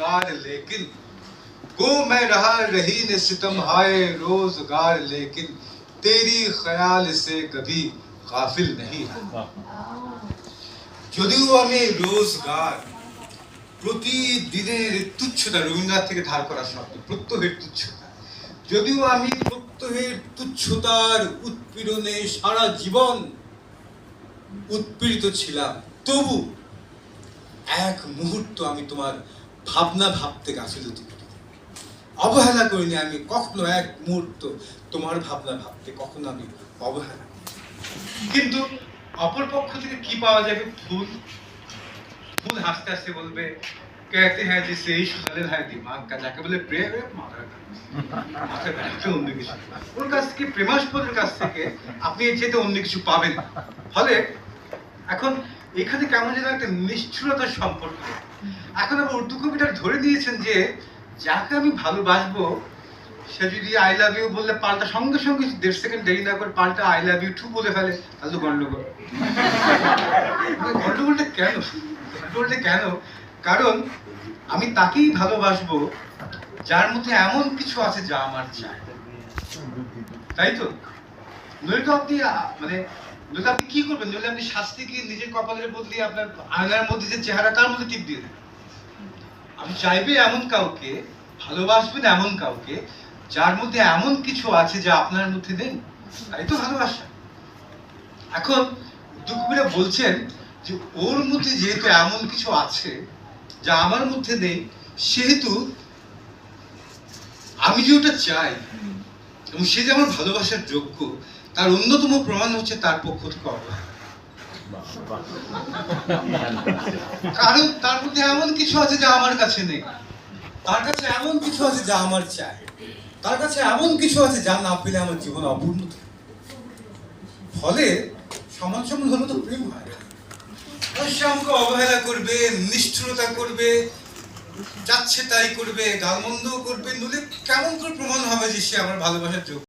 रोजगार लेकिन गो मैं रहा रही न सितम हाय रोजगार लेकिन तेरी ख्याल से कभी गाफिल नहीं है যদিও আমি রোজগার প্রতিদিনের তুচ্ছতা রবীন্দ্রনাথ থেকে ধার করা শব্দ প্রত্যহের তুচ্ছতা যদিও আমি প্রত্যহের তুচ্ছতার উৎপীড়নে সারা জীবন উৎপীড়িত ছিলাম তবু এক মুহূর্ত আমি তোমার ভাবনা ভাবতে গাফিলতি করি অবহেলা করিনি আমি কখনো এক মুহূর্ত তোমার ভাবনা ভাবতে কখনো আমি অবহেলা করিনি। কিন্তু অপর পক্ষ থেকে কি পাওয়া যাবে ফুল ফুল হাসতে হাসতে বলবে कहते हैं जिसे इश्क खलिल है दिमाग का যাকে বলে প্রেম এ মাথার কাজ। মাথার ব্যথা অন্য কিছু ওর কাছ থেকে প্রেমাস্পদের কাছ থেকে আপনি এর চেয়ে অন্য কিছু পাবেন না। ফলে এখন এখানে কেমন যেন একটা নিষ্ঠুরতার সম্পর্ক। এখন আবার উর্দু কবিটা ধরে দিয়েছেন যে যাকে আমি ভালোবাসবো সে যদি আই লাভ ইউ বললে পাল্টা সঙ্গে সঙ্গে দেড় সেকেন্ড দেরি না করে পাল্টা আই লাভ ইউ টু বলে ফেলে তাহলে তো গন্ডগোল। গন্ডগোলটা কেন? গন্ডগোলটা কেন? কারণ আমি তাকেই ভালোবাসবো যার মধ্যে এমন কিছু আছে যা আমার চাই। তাই তো? নইলে আপনি আহ, মানে নইলে আপনি কি করবেন? নইলে আপনি শাস্তি কি নিজের কপালের বদলে আপনার আয়নার মধ্যে যে চেহারা তার মধ্যে টিপ দিয়ে আপনি চাইবে এমন কাউকে, ভালোবাসবেন এমন কাউকে, যার মধ্যে এমন কিছু আছে যা আপনার মধ্যে নেই। তাই তো ভালোবাসা। এখন বলছেন যে, ওর মধ্যে যেহেতু এমন কিছু আছে যা আমার মধ্যে নেই, সেহেতু আমি যে ওটা চাই, এবং সে যে আমার ভালোবাসার যোগ্য তার অন্যতম প্রমাণ হচ্ছে তার পক্ষ থেকে অবহেলা কারণ তার মধ্যে এমন কিছু আছে যা আমার কাছে নেই। তার কাছে এমন কিছু আছে যা আমার চাই। তার কাছে এমন কিছু আছে যা না পেলে আমার জীবন অপূর্ণ। ফলে সমান সমান হলে তো প্রেম হয়। সে আমাকে অবহেলা করবে, নিষ্ঠুরতা করবে, যাচ্ছে তাই করবে, গালমন্দও করবে, নইলে কেমন করে প্রমাণ হবে যে সে আমার ভালোবাসার যোগ্য?